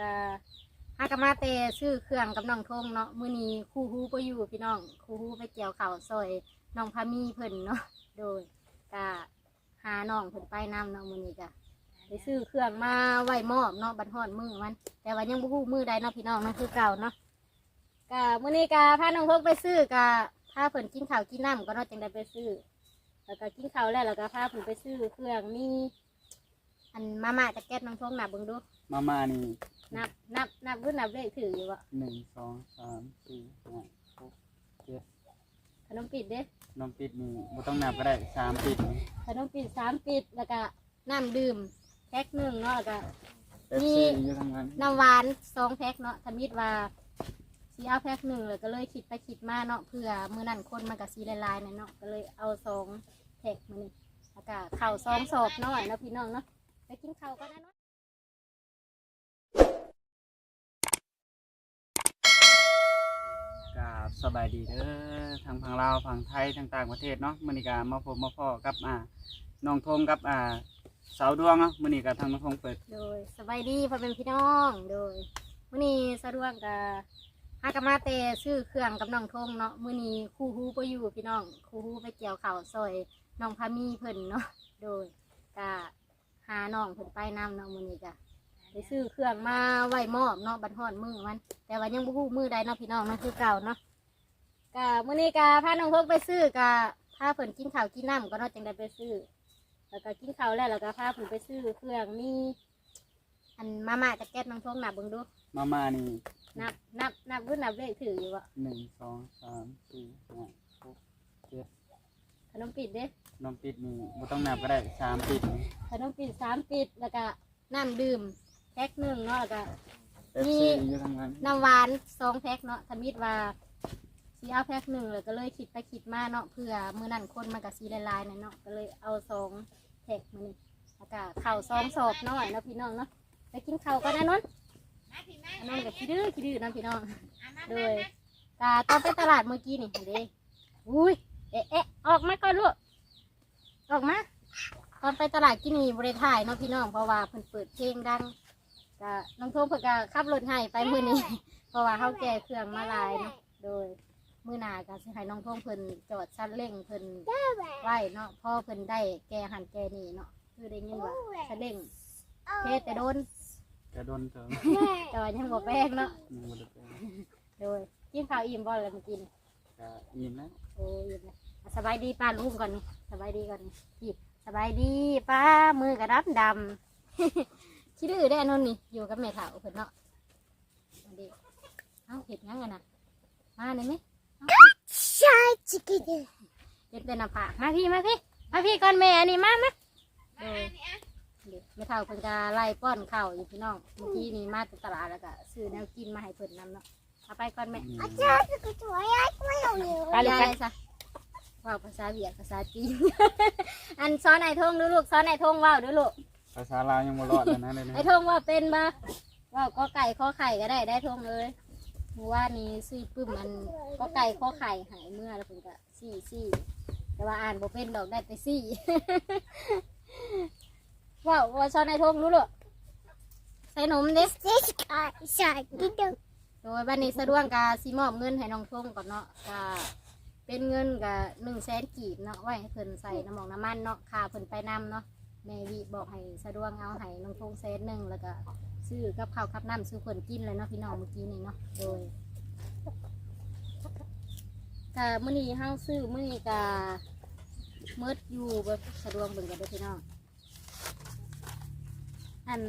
ก็หากนมาแต่ซื้อเครื่องกับน้องทงเนาะมื้อนี้ครูฮู้บ่อยู่พี่น้องครูฮู้ไปเกี่ยวข้าวซอยน้องพามีเพิ่นเนาะโดยก็หาน้องเพิ่นไปนํเนาะมื้อนี้ก็ไปซื้อเครื่องมาไว้มอบเนาะบัดฮอดมือมัน แต่ว่ายังบ่ฮู้มือใดเนาะพี่น้องเนาะคือเก่าเนาะก็มื้อนี้ก็พาน้องทงไปซื้อก็พาเพิ่นกินข้าวกินน้ำก็เนาะจังได้ไปซื้อแล้วก็กินข้าวแล้วแล้วก็พาเพิ่นไปซื้อเครื่องมีอันมาม่าจากแก๊สน้องทงนับเบิ่งดูมาม่านี่ นับนับนับรุ่นนับเลขถืออยู่วะหนึ่งสองสามสี่ห้าหกเจ็ดขนมปิดเด้นมปิดนี่บ่ต้องนับก็ได้สามปิดนี่ขนมปิดสามปิดแล้วก็น้ำดื่มแพ็คหนึ่งเนาะแล้วก็เป๊ปมีซี่อยู่ทางนั้นน้ำหวานสองแพ็คเนาะทำมิดว่าสีเอาแพ็คหนึ่งเลยก็เลยคิดไปคิดมาเนาะเพื่อมือนั่นคนมันกับสีลายๆเนี่ยเนาะก็เลยเอาสองแพ็คมานี่แล้วก็ข้าวซองสอบหน่อยเนาะพี่น้องเนาะไปกินข้าวก็ได้เนาะ กราบ สบายดีเด้อทางฝั่งลาวฝั่งไทยทางต่างประเทศเนาะมื้อนี้ก็มาพบมาพ่อกับอ่าน้องทงกับอ่าสาวดวงเนาะมื้อนี้ก็ทางน้องทงเปิดโดยสบายดีพ่อเป็นพี่น้องโดยมื้อนี้สะดวกกับหากนมาแต่ซื้อเครื่องกับน้องทงเนาะมื้อนี้ครูฮู้บ่อยู่พี่น้องครูฮู้ไปเกี่ยวข้าวซอยน้องพามีเพิ่นเนาะโดยก็หาน้องเพิ่นไปนํเนาะมื้อนี้ก็ไปซื้อเครื่องมาไว้มอบเนาะบัดฮอดมือมัน แต่ว่ายังบ่ฮู้มือใดเนาะพี่น้องเนะคือเก่าเนาะ ก็มื้อนี้ก็พาน้องทงไปซื้อก็พาเพิ่นกินข้าวกินน้ำก็เนาะจังได้ไปซื้อ แล้วก็กินข้าวแล้วแล้วก็พาเพิ่นไปซื้อเครื่องมีอันมาม่าจากแก๊สน้องทงนับเบิ่งดู มาม่านี่นับนับนับรุ่นนับเลขถืออยู่วะหนึ่งสองสามสี่ห้าหกเจ็ดขนมปิดเด้นมปิดนี่บ่ต้องนับก็ได้สามปิดนี่ ขนมปิดสามปิดแล้วก็น้ำดื่มแพ็คหนึ่งเนาะแล้วก็เป๊ปซี่อยู่ทางนั้น น้ำหวานสองแพ็คเนาะทมิดว่า สีเอาแพ็คหนึ่งเลยก็เลยคิดไปคิดมาเนาะเพื่อมือนั่นคนมันกับสีลายๆเนี่ยเนาะก็เลยเอาสองแพ็คมานี่แล้วก็ข้าวซองสอบหน่อยเนาะพี่น้องเนาะไปกินข้าวกันนะนนท์อันนนท์กับขี้ดื้อขี้ดื้อเนาะพี่น้อง โดยกาตอนไปตลาดเมื่อกี้นี่เห็นเด้อุ้ยเอ๊ะเอ๊ะออกมาก่อนลูกออกมาตอนไปตลาดกินนี่บริถ่ายเนาะพี่น้องเพราะว่าเพิ่นเปิดเพลงดังกะน้องโทงเพิ่นก็ขับรถให้ไปมื้อนี้ เพราะว่าเฮาแก่เครื่องมาหลายเนาะโดย มื้อหน้าก็สิให้น้องโทงเพิ่นจอดชั้นเร่งเพิ่นไว้เนาะพอเพิ่นได้แก่หันแก่นี่เนาะคือได้ยินว่าชั้นเร่งเทศแต่โดนกระโดนเถิงแต่ว่ายังบ่แป้งเนาะยังบ่ได้ไปโดยกินข้าวอิ่มบ่เลยเมื่อกี้นี่ก็อิ่มแล้วโอ้ยนะสบายดีป้าลุงก่อนนี่สบายดีก่อนนี่พี่สบายดีป้ามือกระดับดำ คิดดื้อได้อนนท์นี่อยู่กับแม่เฒ่าเพิ่นเนาะอันนี้เอ้าเห็ดหยังกันนะมาหน่อยไหมใช่จิกกี้เห็ดเป็นน้ำผักมาพี่มาพี่มาพี่ก่อนแม่อันนี้มามาโดยเดี๋ยวแม่เฒ่าเพิ่นจะไล่ป้อนข้าวอยู่พี่น้องเมื่อกี้นี่มาจากตลาดแล้วก็ซื้อแนวกินมาให้เพิ่นนำเนาะเอาไปก่อนแม่อืมอาจารย์ก็ช่วยให้ไม่เอาเนื้อไปเลยไปซะว่าภาษาเวียดภาษาจีนอันซ้อนไอ้ทงดูลูกซ้อนไอ้ทงว่าวดูลูกภาษาลาวยังบ่รอดเลยนะเลยนะไอ้ทงว่าเป็นบ่ว่าวก็ไก่ข้อไข่ก็ได้ได้ทงเลยเมื่อว่านี้ซื้อปึ้มอันก็ไก่ข้อไข่หายเมื่อแล้วผมก็ซี่ซี่แต่ว่าอ่านบ่เป็นดอกได้แต่ซี่ว่าวว่าซ้อนไอ้ทงดูลูกใส่นมเด็เจ๊ค่ะใช่กินเด้อโดยบันนี้สะดวกกาสิมอบเงินให้น้องทงก่อนเนาะกาเป็นเงินกับหนึ่งแสนกีบเนาะไว้ให้เพิ่นใส่น้ำหมองน้ำมันเนาะค่าเพิ่นไปนำเนาะแม่วิบอกให้สะดวกเอาให้น้องทงแสนหนึ่งแล้วก็ ซื้อกับข้าวกับน้ำซื้อเพิ่นกินเลยเนาะพี่น้องเมื่อกี้นี่เนาะโดยกะมื้อนี้เฮาซื้อมื้อนี้กะเมิดอยู่แบบสะดวกเบิ่งกันเด้อพี่น้องอัน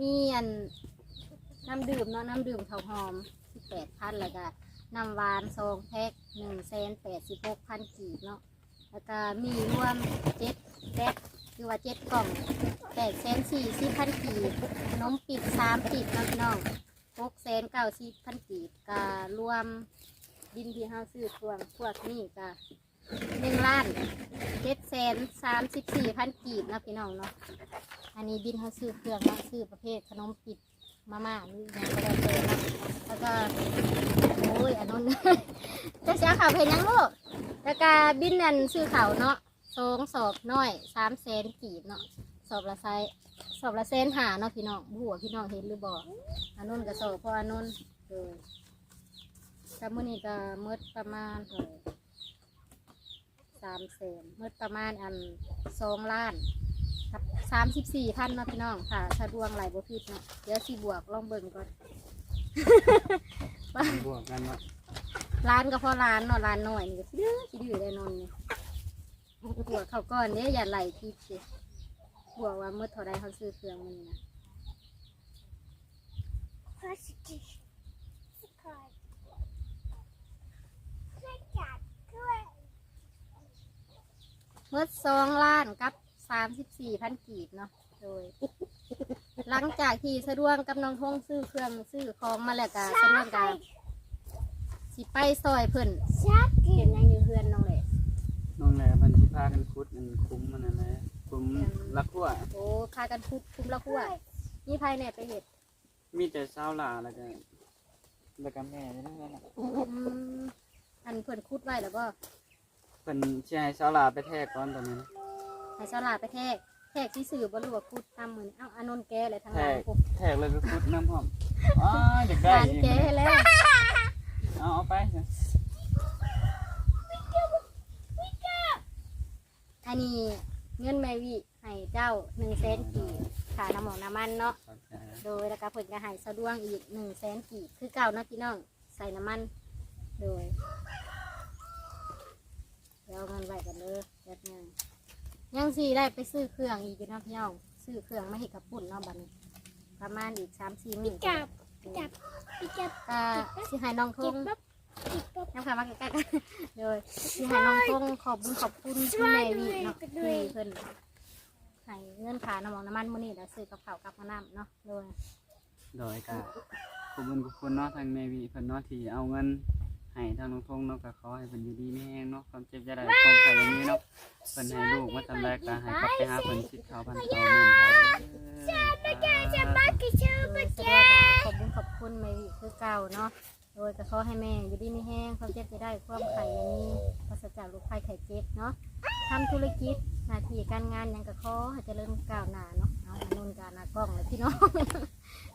มีอันน้ำดื่มเนาะน้ำดื่มข้าวหอมสิบแปดพันแล้วก็น้ำหวานซองแพ็คหนึ่งแสนแปดสิบหกพันกีบเนาะแล้วก็มีรวมเจ็ดแพ็ค คือว่าเจ็ดกล่องแปดแสนสี่สิบพันกีบขนมปิดสามปิดเนาะพี่น้องหกแสนเก้าสิบพันกีบก็รวมดินที่ห้าซื้อพวงพวกนี้ก็หนึ่งล้านเจ็ดแสนสามสิบสี่พันกีบนะพี่น้องเนาะอันนี้บินเขาซื้อเครื่องเนาะซื้อประเภทขนมปิดมาม่าหรือยังก็ได้เลยนะแล้วก็โอ้ยอันนั้นจะเสียข่าวเพลงยังลูกแล้วก็บินนันซื้อข่าวเนาะ สองสอบน้อยสามแสนกีบเนาะสอบละไซสอบละเซนหาเนาะพี่น้องบัวาพี่น้องเห็นหรือบ่อันนู้นก็สอบเพราะอันนู้นเลยกับมื้อนี้ก็หมืดประมาณเท่าไหร่สามแสนหมืดประมาณอันสองล้านกับสามสิบสี่พันเนาะพี่น้องค่ะถ้าดวงไหลบ่ผิดเนาะเดี๋ยวสิบวกลองเบิ่งก่อน บวกกันว่าร้านก็พอร้านเนาะร้านน้อยนี่ก็สิดื้อสิดื้อได้นอนนี่ บวกเขาก่อนเด้อย่าไหลผิดสิบวกว่าเมื่อเท่าใดเขาซื้อเครื่องมือนะ Positive. Surprise. ช่วยจัดด้วยเมื่อสองล้านกับสามสิบสี่พันกีบเนาะโดย หลังจากที่สะดวกกับน้องทงซื้อเครื่องซื้อของมาแล้วก็สะดวกกับสิไปซอยเพิ่น ชัก พันธิพากันคุดมันคุ้มมันนั่นแหละคุ้มละขั้วโอ้พากันคุดคุมละขั้วนี่ภายในไปเห็ดมีแต่เช้าหลาแล้วก็แล้วก็แม่นี่นั่นแหละอืมอันเพิ่นคุดไว้แล้วก็เพิ่นสิให้เช้าหลาไปแทกก่อนตอนนี้นะให้สลาดไปแทกแทกที่สื่อบรวคุดทำเหมือนเอ้าอานนท์แกเลยทางแทร้านกผมแทกเลยก็คุดน้ำหอมอ๋อเด็กได้ร้านอีกแกให้แล้วเอาเอาไปเถ อะอันนี้เงินแม่วิให้เจ้าหนึ่งแสนกีบค่าน้ำหมอกน้ำมันเนาะขอบใจโดยแล้วก็เพิ่นก็ให้สะดวงอีกหนึ่งแสนกีบคือเก่าเนาะพี่น้องใส่น้ำมัน โดยเดี๋ยวเอาเงินไว้กันเลยแป๊บหนึงยังสี่ได้ไปซื้อเครื่องอีกอยู่เนาะพี่น้องซื้อเครื่องมาให้กับปุ่นเนาะบัดนี้ ประมาณอีกสามสี่หมื่นจับจับจับก็สิให้น้องทเก็บง ปั๊บเก็บปั๊บ น้ำค่ะมาใกล้ๆกันเลยสิให้น้องทงขอบคุณขอบคุณคุณแม่วีเนาะที่เพิ่นให้เงินค่าน้ำมันน้ำมันมื้อนี้แล้วซื้อกับข้าวกับน้ำเนาะโดยโดยก็ขอบคุณขอบคุณเนาะทางแม่วีเพิ่นเนาะที่เอาเงินให้ทางน้องทงเนาะก็ขอให้เพิ่นอยู่ดีไม่แห้งเนาะความเจ็บจะได้ความไข่อย่างนี้เนาะเพิ่นให้ลูกมาทำแรกก็ให้กลับไปหาเพิ่นคิดเขาพันเขาหมื่นเขาเด้อจะมากินชื่อโดมายแสแกดงว่าขอบคุณขอบคุณแม่วีคือเก่าเนาะ โดยก็ขอให้แม่อยู่ดีไม่แห้งความเจ็บจะได้ความไข่อย่างนี้ปราศจากโรคภัยไข้เจ็บเนาะทำธุรกิจหน้าที่การงานหยังก็ขอให้เจริญก้าวหน้าเนาะเอาอันนุ่นการหน้ากล้องเลยพี่น้อง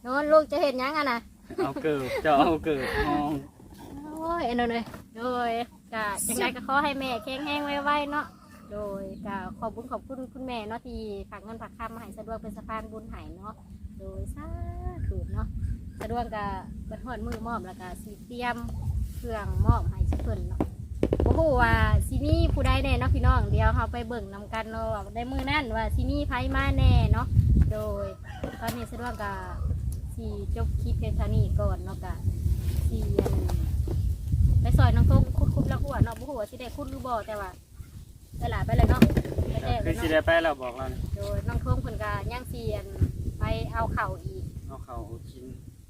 โน้นลูกจะเห็นยังอะนะเอาเกิบจะเอาเกิบมองโอ้ยอันนั้นเลยโดยกะจังไดก็ขอให้แม่แข็งแรงไวๆเนาะโดยกะขอบคุญขอบคุณคุณแม่เนาะที่ฝากเงินฝากคำมาให้สะดวกเป็นสะพานบุญใหายเนาะโดยสาธุเนาะ สะดวกกะบัดฮอดมือมอบแล้วก็สีเตรียมเครื่องมอบให้เพิ่นเนาะบ่ฮู้ว่าสิมีผู้ใดแน่เนาะพี่น้องเดี๋ยวเฮาไปเบิ่งนำกันเนาะว่าได้มือนั่นว่าสิมีไผมาแน่เนาะโดยตอนนี้สะดวกกะสิจบคลิปเพียงเท่านี้ก่อนเนาะกะสิอันไปซอยน้องทงคุดคุดแล้วหัวเนาะบ่หัวาสิได้คุดหรือบ่แต่ว่าไปหลาไปเลยเนาะไปแจ้งคือสิเนาะ ได้ไปแล้วบอกเราเนี่ยโดยน้องทงเพิ่นก็ย่างเสียนไปเอาเข่าวอีกเอาเขากิน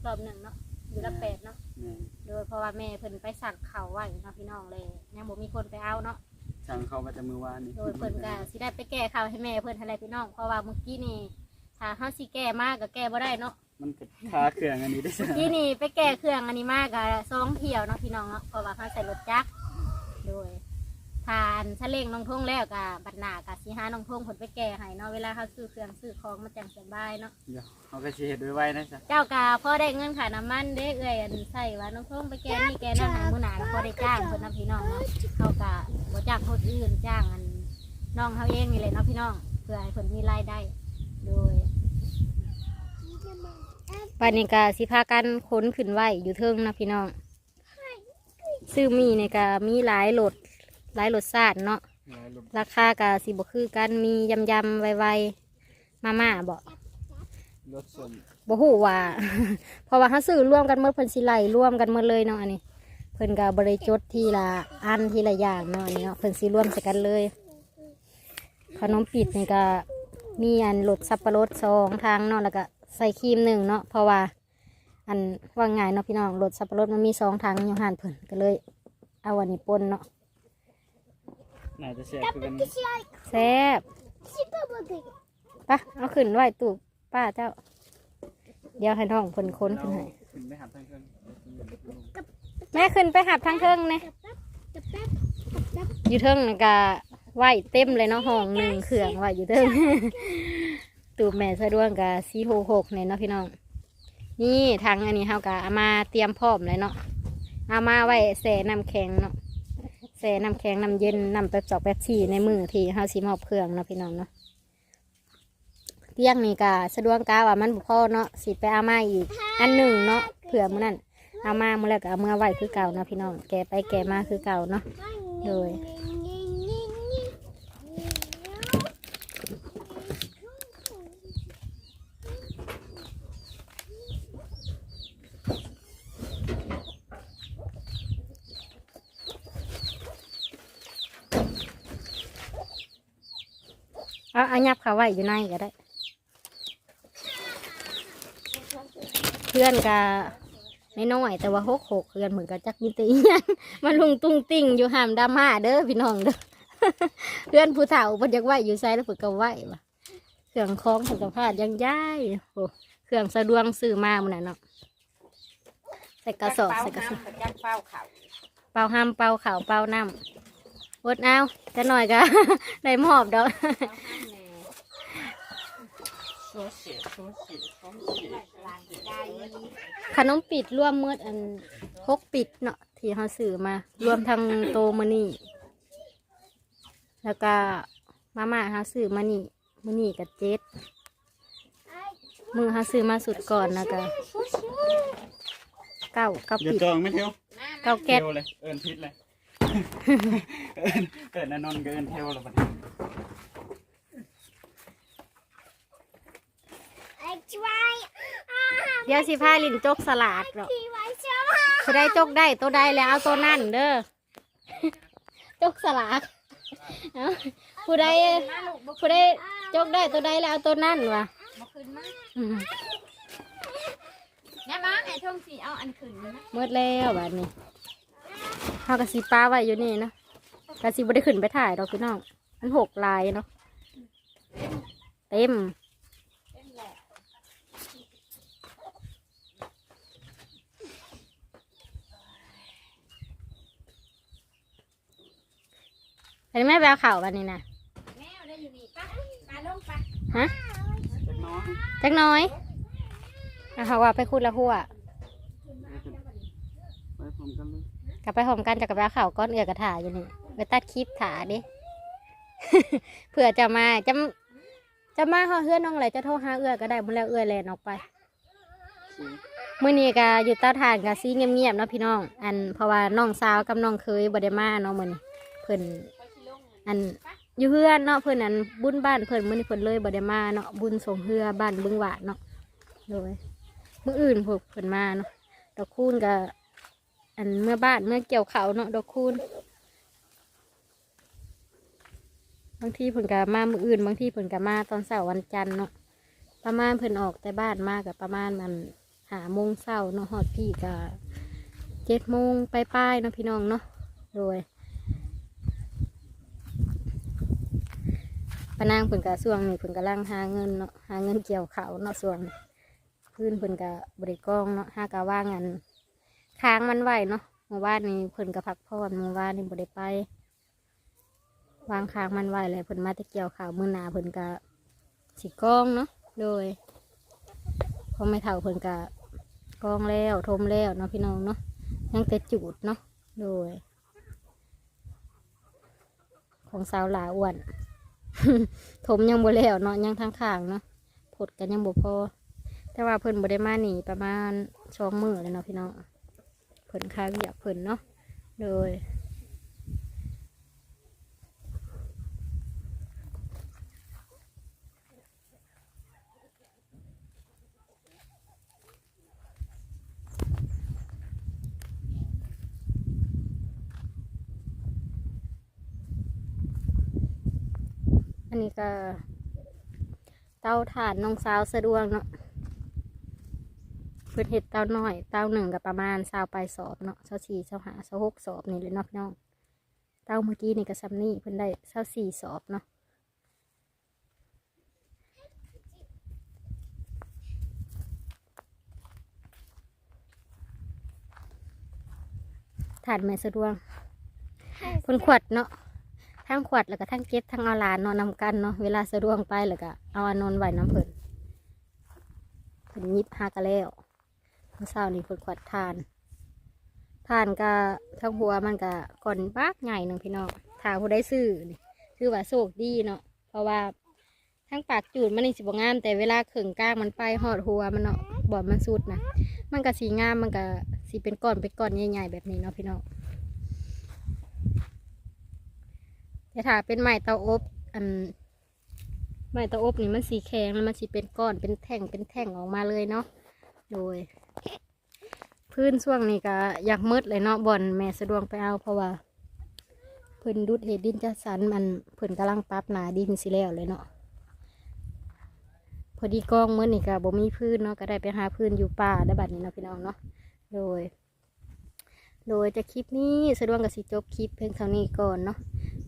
รอบหนึ่งเนาะอยู่ละแปดเนาะแม่โดยเพราะว่าแม่เพิ่นไปสั่งเข่าวไว้เนาะพี่น้องเลยยังบ่มีคนไปเอาเนาะช่างเขามาแต่มือวานนี่โดยเพิ่นก็สิได้ไปแก้ข่าวให้แม่เพิ่นอะไรพี่น้องเพราะว่าเมื่อกี้นี่ถ้าเฮาสิแก้มากก็แก้บ่ได้เนาะ มันก็คาเครื่องอันนี้ได้ใช่เมื่อกี้นี่ไปแก้เครื่องอันนี้มากก็สองเที่ยวเนาะพี่น้องเนาะเพราะว่าเขาใส่รถจักรโดย ทานชะเล่งน้องทงแล้วกับบัดหนากะสิหาน้องทงผลไปแก่ให้เนาะเวลาเขาซื้อเครื่องซื้อของมาจังสบายเนาะเดี๋ยวเขาก็สิเฮ็ดไว้ไว้นะจ๊ะเจ้ากาพ่อได้เงินค่าน้ำมันเด้เอ้ยอันใส่ว่าน้องทงไปแก่นี่แก่นั่นให้มื้อหนาก็พอได้จ้างเพิ่นนะพี่น้องเนาะเขากะบ่จ้างคนอื่นจ้างอันน้องเขาเองนี่แหละเนาะพี่น้องเพื่อให้เพิ่นมีรายได้โดยปันนี้กะสิพากันขนขึ้นไว้อยู่เทิงนะพี่น้อง ซื้อมีนี่กะมีหลายโหลด หลายรสชาติเนาะราคากะสิบคือกันมียำยำๆไวๆมาม่าบอกรถสมบ่ฮู้ว่าเพราะว่าเขาซื้อร่วมกันหมดเพิ่นสิไล่ร่วมกันหมดเลยเนาะอันนี้ เพิ่นก็บริจดทีละอันทีละอย่างเนาะอันนี้เนาะเพิ่นสิร่วมใส่กันเลย ขนมปิดนี่ก็มีอันรสสับปะรดสองทางเนาะแล้วก็ใส่ครีมหนึ่งเนาะเพราะว่า อันว่าง่ายเนาะพี่น้องรสสับปะรดมันมีสองทางอยู่หันเพิ่นก็เลย เอาอันนี้ปนเนาะ น่าจะเสียคือกันแซ่บปะเอาขึ้นไว้ตู้ป้าเจ้า เดี๋ยวให้น้องเพิ่นค้นขึ้นให้ขึ้นไปหาทางเครื่องแม่ขึ้นไปหับทางเทิงเนี่ยอยู่เทิงนั่นก็ไหวเต็มเลยเนาะห้องหนึ่งเครื่องไหวอยู่เทิงตูบแม่สะดวงกับซีโหหกเนี่ยเนาะพี่น้อง นี่ทางอันนี้เฮากะเอามาเตรียมพร้อมเลยเนาะเอามาไว้แส่น้ำแข็งเนาะ แส่น้ำแข็งน้ำเย็นน้ำแป๊บจอกแป๊บชี่ในมือที่เฮาสิมอบเครื่องเนาะพี่น้องเนาะเตียงนี่กะสะดวกกาว่ามันบุพอเนาะสิไปเอามาอีก อันหนึ่งเนาะเผื่อมื้อนั้นเอามามื้อแล้วก็เอามื่อไว้คือเก่าเนาะพี่น้องแกไปแกมาคือเก่าเนาะโดย เอาเอายับเขาไว้อยู่ในก็ได้ เพื่อนกะไม่น้อยแต่ว่าหกหกเพื่อนเหมือนกับจักมินตีหยังมาลุงตุ้งติ้งอยู่หามดราม่าเด้อพี่น้องเด้อเพื่อนผู้เฒ่าเพิ่นอยากไหวอยู่ไซแล้วเพิ่นก็ไหวว่ะเครื่องคล้องเพิ่นก็พาดยังย้ายโอ้เครื่องสะดวงซื้อมามื้อนั้นเนาะใส่กระสอบใส่กระสอบจักเป้าเขาเป่าห้ามเป่าขาวเป่าน้ำ วดเอาจะหน่อยก็ ได้หมอบดอกโซเสียโซเสียโซเสียขนมปิดรวมเมื่ออันหกปิดเนาะที่เขาซื้อมารวมทั้งโตมานี่ แล้วก็มาม่าเขาซื้อมานี่มานี่กับเจ็ดมือเขาซื้อมาสุดก่อนนะก็เก้าเก้าอย่าปิดจองไม่เที่ยวเก้าแก๊สเทวเลยเอินพิษเลย เอินเอินอนนท์ก็เอินเทวแล้วบัดนี้ไอ้ช่วยเดี๋ยวสิพาลินจกสลัดหรอกที่ไว้ช่วยผู้ได้จกได้ตัวใดแล้วเอาตัวนั่นเด้อ จกสลัดเอาผู้ใดผู้ใดจกได้ตัวใดแล้วเอาตัวนั่นวะมาขึ้นมาอืมเนี่ยมาไอ้ช่วงสีเอาอันขึ้นนะหมืดแล้วบัดนี้ เขากระสีป้าไว้อยู่นี่เนาะกระสีบ่ได้ขึ้นไปถ่ายดอกพี่น้องมันหกลายเนาะเต็มเห็นไหมแววข่าววันนี้นะแมวได้อยู่นี่ปะปลาลงปะฮะจักน้อยจักหน้อยเอาเขาว่าไปคุดละหัว ไปพร้อม กันเลยกลับไปหอมกันจากกับแววข่าวก้อนเอือกระถาอยู่นี่ไปตัดคลิปถาดิ เผื่อจะมาจะจะมาเฮาเฮือนน้องอะไรจะโทรหาเอื้อก็ได้มื่อแล้วเอื้อแลนออกไปสิมื่อนี้ก็อยู่เต้าทานกับซีเงียบๆเนาะพี่น้อง อันเพราะว่าน้องสาวกับน้องเคยบ่ได้มาเนาะมื้อนี้เพิ่นอันอยู่เฮือนเนาะเพิ่นอันบุญบ้านเพิ่นมื้อนี้เพิ่นเลยบ่ได้มาเนาะบุญสงเฮือบ้านบึงหวาดเนาะโดยมื้ออื่นพวกเพิ่นมาเนาะดอกคูณก็ อันเมื่อบ้านเมื่อเกี่ยวเขาเนาะดอกคูณบางทีเพิ่นก็มามื้ออื่น บางทีเพิ่นก็มาตอนเสาร์วันจันทร์เนาะประมาณเพิ่นออกแต่บ้านมาก็ประมาณมันหาโมงเช้าเนาะฮอดพี่ก็เจ็ดโมงไปป้ายเนาะพี่น้องเนาะโดยปานางเพิ่นกะส่วงนี่เพิ่นกำลังหาเงินเนาะหาเงินเกี่ยวเขาเนาะส่วงนี้พื้นเพิ่นกะบริกองเนาะหากะว่างอัน ค้างมันไหวเนาะเมื่อวานนี้เพิ่นกะพักผ่อนเมื่อวานนี้บ่ได้ไป วางค้างมันไหวเลยเพิ่นมาตะเกี่ยวข่าวมือหนาเพิ่นกะสิกองเนาะโดยพอไม่เท่าเพิ่นกะกองแล้วทมแล้วเนาะพี่น้องเนาะยังแต่จูดเนาะโดย ของสาวหลาอ้วนทมยังบ่แล้วเนาะยังทางข้างเนาะผดกันยังบ่พอ แต่ว่าเพิ่นบ่ได้มาหนีประมาณสองมือเลยเนาะพี่น้อง เพิ่นค้าเวียกเพิ่นเนาะโดยอันนี้ก็เตาถ่านน้องสาวสะดวกเนาะ พื่นเห็ดเตาน้อย เตาหนึ่งกับประมาณสาวปลายสอบเนาะสาวสี่สาวหาสาวหกสอบนี่เลยเนาะพี่น้อง เตาเมื่อกี้นี่ก็ซัมนี่เพิ่นได้สาวสี่สอบเนาะถ่านแม่สะดวกเพิ่นขวดเนาะทั้งขวดแล้วก็ทั้งเก็บทั้งเอาลานนอนนำกันเนาะเวลาสะดวกไปแล้วก็เอาอนนท์ไว้น้ำเพิ่นเพิ่นยิบหากะแล้ว เมื่อเช้านี้เพิ่นขวดทานทานก็ทั้งหัวมันก็ก่อนบักใหญ่หนึ่งพี่น้องถ้าผู้ได้ซื้อนี่คือว่าโชคดีเนาะเพราะว่าทั้งปากจูดมันนี่สิบงาม แต่เวลาเข่งก้างมันไปหอดหัวมันเนาะบอดมันสุดนะมันก็สีงามมันก็สีเป็นก้อนเป็นก้อนใหญ่ๆแบบนี้เนาะพี่น้องแต่ถ้าเป็นไม้เตาอบอันไม้เตาอบนี่มันสีแข็งแล้วมันสีเป็นก้อนเป็นแท่งเป็นแท่งออกมาเลยเนาะ โดย พื้นช่วงนี้ก็อยากมืดเลยเนาะบ่อนแม่สะดวกไปเอาเพราะว่าเพิ่นดุดเห็ดดินจัดสรรมันเพิ่นกำลังปรับหนาดินสิแล้วเลยเนาะพอดีกองมื้อนี่ก็บ่มีพื้นเนาะก็ได้ไปหาพื้นอยู่ป่าได้บัดนี้เนาะพี่น้องเนาะโดย โดยจะคลิปนี้สะดวกกับสิจบคลิปเพียงเท่านี้ก่อนเนาะ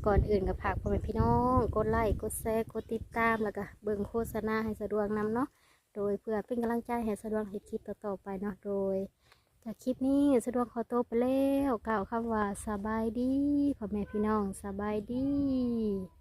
ก่อนอื่นก็ฝากพ่อแม่พี่น้อง กดไลค์กดแชร์กดติดตามแล้วก็เบิ่งโฆษณาให้สะดวกนำเนาะ โดยเพื่อเป็นกำลังใจให้สะดวกเห็ดคลิปต่อๆไปเนาะโดย จากคลิปนี้สะดวกขอตัวไปแล้วกล่าวคำว่าสบายดีพ่อแม่พี่น้องสบายดี